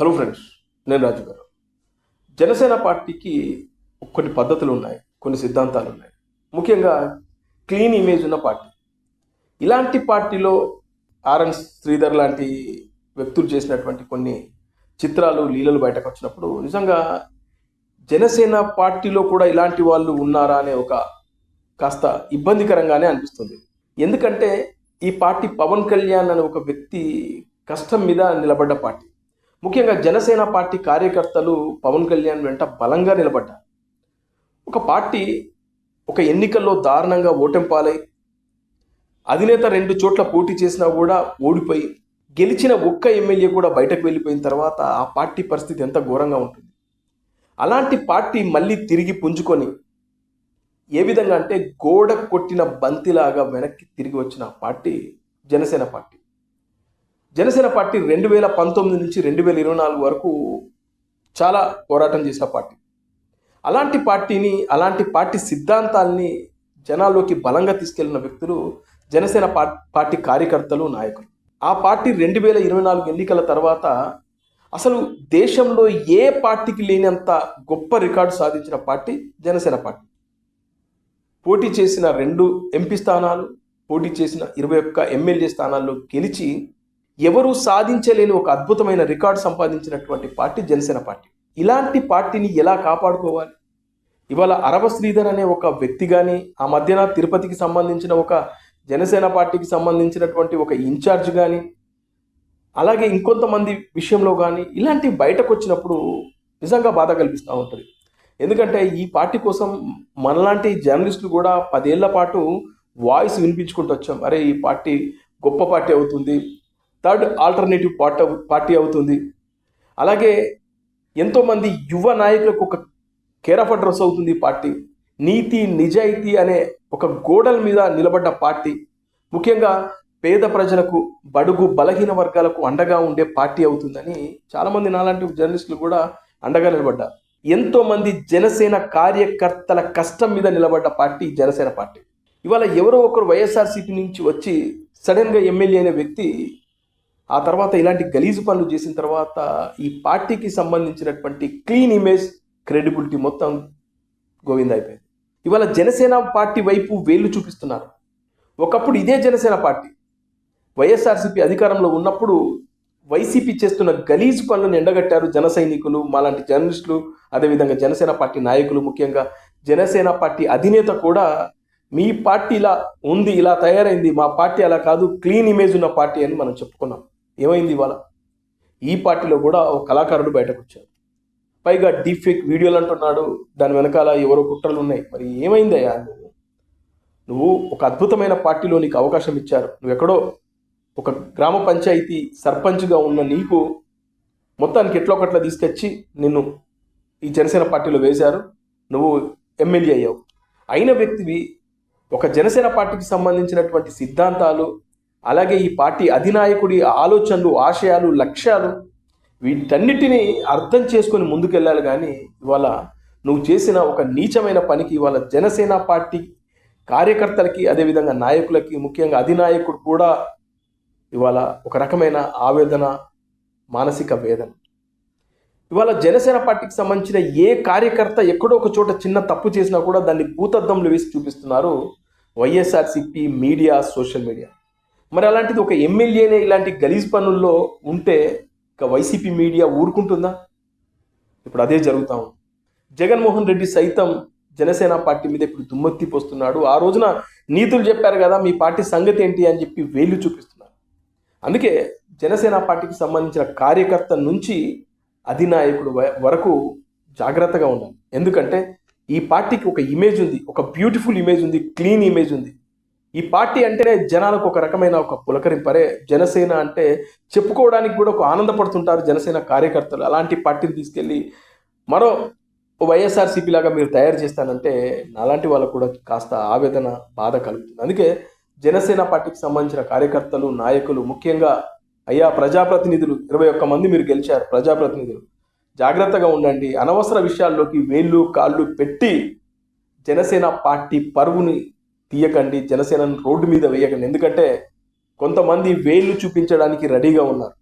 Hello friends నేను రాజు గారు. జనసేన పార్టీకి కొన్ని పద్ధతులు ఉన్నాయి కొన్ని సిద్ధాంతాలు ఉన్నాయి ముఖ్యంగా క్లీన్ ఇమేజ్ ఉన్న పార్టీ. ఇలాంటి పార్టీలో ఆర్ఎన్ శ్రీధర్ లాంటి వ్యక్తులు చేసినటువంటి కొన్ని చిత్రాలు లీలలు బయటకు వచ్చినప్పుడు నిజంగా జనసేన పార్టీలో కూడా ఇలాంటి వాళ్ళు ఉన్నారా అనే ఒక కాస్త ఇబ్బందికరంగానే అనిపిస్తుంది. ఎందుకంటే ఈ పార్టీ పవన్ కళ్యాణ్ అనే ఒక వ్యక్తి కష్టం మీద నిలబడ్డ పార్టీ. ముఖ్యంగా జనసేన పార్టీ కార్యకర్తలు పవన్ కళ్యాణ్ వెంట బలంగా నిలబడ్డారు. ఒక పార్టీ ఒక ఎన్నికల్లో దారుణంగా ఓటమి అధినేత రెండు చోట్ల పోటీ చేసినా కూడా ఓడిపోయి గెలిచిన ఒక్క ఎమ్మెల్యే కూడా బయటకు వెళ్ళిపోయిన తర్వాత ఆ పార్టీ పరిస్థితి ఎంత ఘోరంగా ఉంటుంది. అలాంటి పార్టీ మళ్ళీ తిరిగి పుంజుకొని ఏ విధంగా అంటే గోడ కొట్టిన బంతిలాగా వెనక్కి తిరిగి వచ్చిన party Janasena party. Janasena party రెండు వేల పంతొమ్మిది నుంచి రెండు వేల ఇరవై నాలుగు వరకు చాలా పోరాటం చేసిన పార్టీ. అలాంటి పార్టీని అలాంటి పార్టీ సిద్ధాంతాల్ని జనాల్లోకి బలంగా తీసుకెళ్ళిన వ్యక్తులు జనసేన పా- పార్టీ కార్యకర్తలు నాయకులు. ఆ పార్టీ రెండు వేల ఇరవై నాలుగు ఎన్నికల తర్వాత అసలు దేశంలో ఏ పార్టీకి లేనంత గొప్ప రికార్డు సాధించిన పార్టీ జనసేన పార్టీ. పోటీ చేసిన రెండు ఎంపీ స్థానాలు పోటీ చేసిన ఇరవై ఒక్క ఎమ్మెల్యే స్థానాల్లో గెలిచి ఎవరు సాధించలేని ఒక అద్భుతమైన రికార్డు సంపాదించినటువంటి పార్టీ జనసేన పార్టీ. ఇలాంటి పార్టీని ఎలా కాపాడుకోవాలి? ఇవాళ అరవ శ్రీధర్ అనే ఒక వ్యక్తి కానీ ఆ మధ్యన తిరుపతికి సంబంధించిన ఒక జనసేన పార్టీకి సంబంధించినటువంటి ఒక ఇన్ఛార్జ్ కానీ అలాగే ఇంకొంతమంది విషయంలో కానీ ఇలాంటి బయటకు వచ్చినప్పుడు నిజంగా బాధ కల్పిస్తూ ఉంటుంది. ఎందుకంటే ఈ పార్టీ కోసం మనలాంటి జర్నలిస్టులు కూడా పదేళ్ళ పాటు వాయిస్ వినిపించుకుంటూ వచ్చాం అరే ఈ పార్టీ గొప్ప పార్టీ అవుతుంది. థర్డ్ ఆల్టర్నేటివ్ పార్ట్ పార్టీ అవుతుంది. అలాగే ఎంతోమంది యువ నాయకులకు ఒక కేర్ ఆఫ్ అడ్రస్ అవుతుంది పార్టీ. నీతి నిజాయితీ అనే ఒక గోడల మీద నిలబడ్డ పార్టీ. ముఖ్యంగా పేద ప్రజలకు బడుగు బలహీన వర్గాలకు అండగా ఉండే పార్టీ అవుతుందని చాలామంది నాలాంటి జర్నలిస్టులు కూడా అండగా నిలబడ్డారు ఎంతోమంది జనసేన కార్యకర్తల కష్టం మీద నిలబడ్డ పార్టీ జనసేన పార్టీ. ఇవాళ ఎవరో ఒకరు వైఎస్ఆర్సీపీ నుంచి వచ్చి సడన్గా ఎమ్మెల్యే అనే వ్యక్తి ఆ తర్వాత ఇలాంటి గలీజు పనులు చేసిన తర్వాత ఈ పార్టీకి సంబంధించినటువంటి క్లీన్ ఇమేజ్ క్రెడిబిలిటీ మొత్తం గోవింద్ అయిపోయింది. ఇవాళ జనసేన పార్టీ వైపు వేళ్ళు చూపిస్తున్నారు. ఒకప్పుడు ఇదే జనసేన పార్టీ. వైఎస్ఆర్సీపీ అధికారంలో ఉన్నప్పుడు వైసీపీ చేస్తున్న గలీజు పనులను ఎండగట్టారు జన సైనికులు మాలాంటి జర్నలిస్టులు అదేవిధంగా జనసేన పార్టీ నాయకులు ముఖ్యంగా. జనసేన పార్టీ అధినేత కూడా మీ పార్టీ ఇలా ఉంది ఇలా తయారైంది మా పార్టీ అలా కాదు క్లీన్ ఇమేజ్ ఉన్న పార్టీ అని మనం చెప్పుకున్నాం. ఏమైంది ఇవాళ? ఈ పార్టీలో కూడా ఒక కళాకారుడు బయటకు వచ్చారు పైగా డీప్ ఫేక్ వీడియోలు అంటున్నాడు. దాని వెనకాల ఎవరో కుట్రలు ఉన్నాయి. మరి ఏమైందయ్యా నువ్వు నువ్వు ఒక అద్భుతమైన పార్టీలో నీకు అవకాశం ఇచ్చారు. నువ్వు ఎక్కడో ఒక గ్రామ పంచాయతీ సర్పంచ్గా ఉన్న నీకు మొత్తానికి ఎట్లా ఒకట్లా తీసుకొచ్చి నిన్ను ఈ జనసేన పార్టీలో వేశారు. నువ్వు ఎమ్మెల్యే అయ్యావు. అయిన వ్యక్తివి ఒక జనసేన పార్టీకి సంబంధించినటువంటి సిద్ధాంతాలు అలాగే ఈ పార్టీ అధినాయకుడి ఆలోచనలు ఆశయాలు లక్ష్యాలు వీటన్నిటినీ అర్థం చేసుకొని ముందుకెళ్ళాలి కానీ ఇవాళ నువ్వు చేసిన ఒక నీచమైన పనికి ఇవాళ జనసేన పార్టీ కార్యకర్తలకి అదేవిధంగా నాయకులకి ముఖ్యంగా అధినాయకుడు కూడా ఇవాళ ఒక రకమైన ఆవేదన మానసిక వేదన. ఇవాళ జనసేన పార్టీకి సంబంధించిన ఏ కార్యకర్త ఎక్కడో ఒక చోట చిన్న తప్పు చేసినా కూడా దాన్ని భూతద్దంలో వేసి చూపిస్తున్నారు వైఎస్ఆర్సిపి మీడియా సోషల్ మీడియా. మరి అలాంటిది ఒక ఎమ్మెల్యేనే ఇలాంటి గలీజ్ పనుల్లో ఉంటే ఇక వైసీపీ మీడియా ఊరుకుంటుందా? ఇప్పుడు అదే జరుగుతా ఉంది. జగన్మోహన్ రెడ్డి సైతం జనసేన పార్టీ మీద ఇప్పుడు దుమ్మెత్తి పోస్తున్నాడు. ఆ రోజున నీతులు చెప్పారు కదా మీ పార్టీ సంగతి ఏంటి అని చెప్పి వేలు చూపిస్తున్నారు. అందుకే జనసేన పార్టీకి సంబంధించిన కార్యకర్త నుంచి అధినాయకుడు వ- వరకు జాగ్రత్తగా ఉండాలి. ఎందుకంటే ఈ పార్టీకి ఒక ఇమేజ్ ఉంది ఒక బ్యూటిఫుల్ ఇమేజ్ ఉంది క్లీన్ ఇమేజ్ ఉంది. ఈ పార్టీ అంటేనే జనాలకు ఒక రకమైన ఒక పులకరింపరే. జనసేన అంటే చెప్పుకోవడానికి కూడా ఒక ఆనందపడుతుంటారు జనసేన కార్యకర్తలు. అలాంటి పార్టీని తీసుకెళ్ళి మరో వైఎస్ఆర్సీపీ లాగా మీరు తయారు చేస్తానంటే నాలాంటి వాళ్ళకు కూడా కాస్త ఆవేదన బాధ కలుగుతుంది. అందుకే జనసేన పార్టీకి సంబంధించిన కార్యకర్తలు నాయకులు ముఖ్యంగా అయ్యా ప్రజాప్రతినిధులు ఇరవై ఒక్క మంది మీరు గెలిచారు ప్రజాప్రతినిధులు. జాగ్రత్తగా ఉండండి. అనవసర విషయాల్లోకి వేళ్ళు కాళ్ళు పెట్టి జనసేన పార్టీ పరువుని తీయకండి జనసేనను రోడ్డు మీద వేయకండి. ఎందుకంటే కొంతమంది వేళ్ళు చూపించడానికి రెడీగా ఉన్నారు.